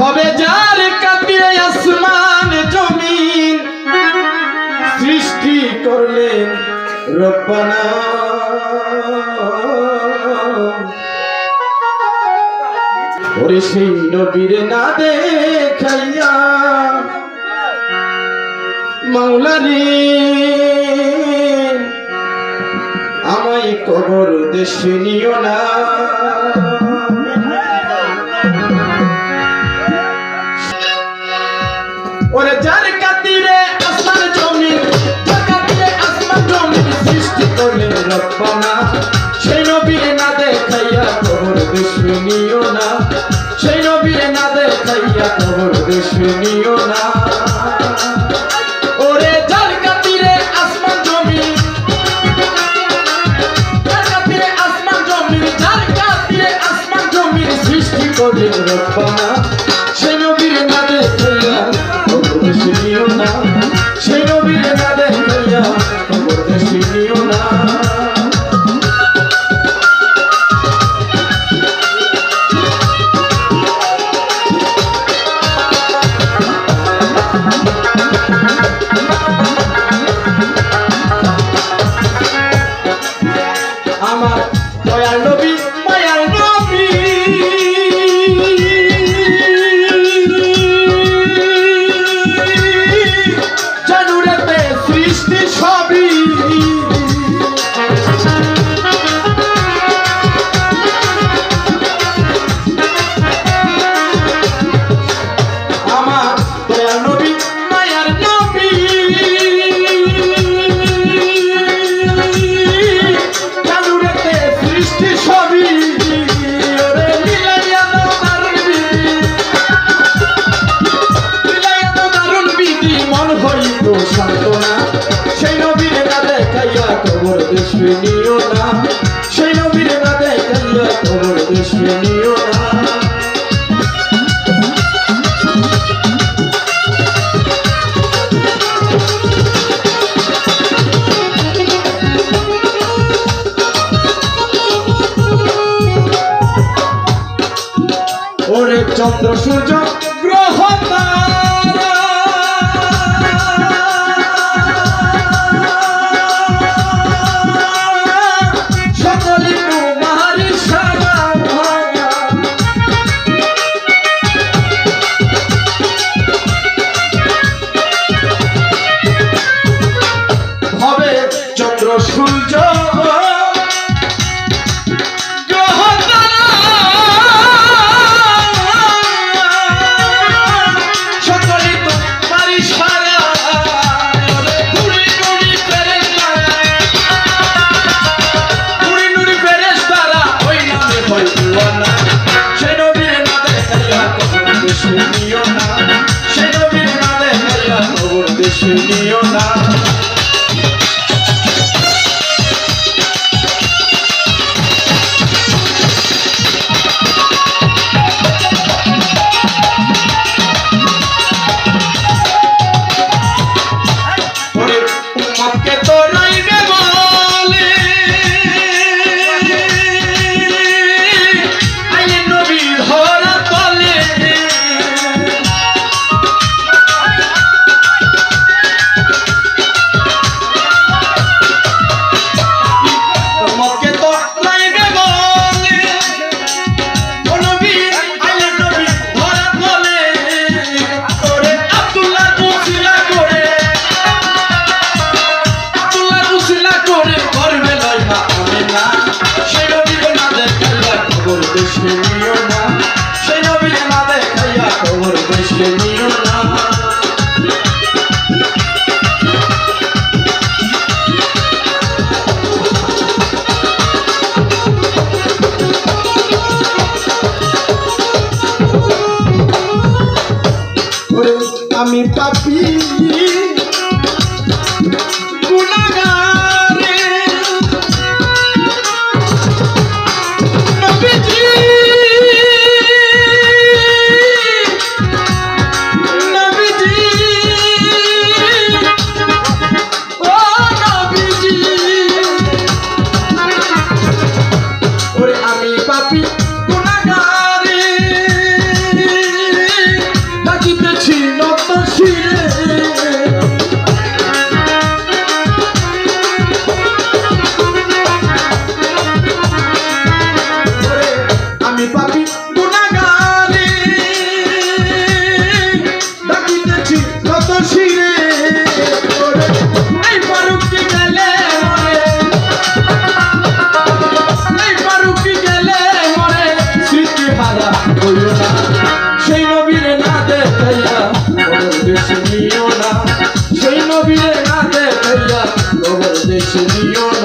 হবে যার কাঁপিয়ে আসমান জমিন। সৃষ্টি করলে রব্বানা। ওরে সেই নবীর না দেখাইয়া মাওলানি আমায় কবর দেশে নিও না। ওরে যার কাতিরে আসমান জমিন, যার কাতিরে আসমান জমিন সৃষ্টি করলেন রব্বানা। সেই নবীর না দেখাইয়া খবর বেশি নিও না। সেই নবীর না দেখাইয়া খবর বেশি নিও না। করলেন রব্বানা। সে না দেখে মিশে নিও না চন্দ্র সূর্য গ্রহ তারা। আমি পাপি গুণাগার সেই নবীরে না দেখাইয়া খবর দেশে নিও না। সেই নবীরে না দেখাইয়া খবর দেশে নিও না।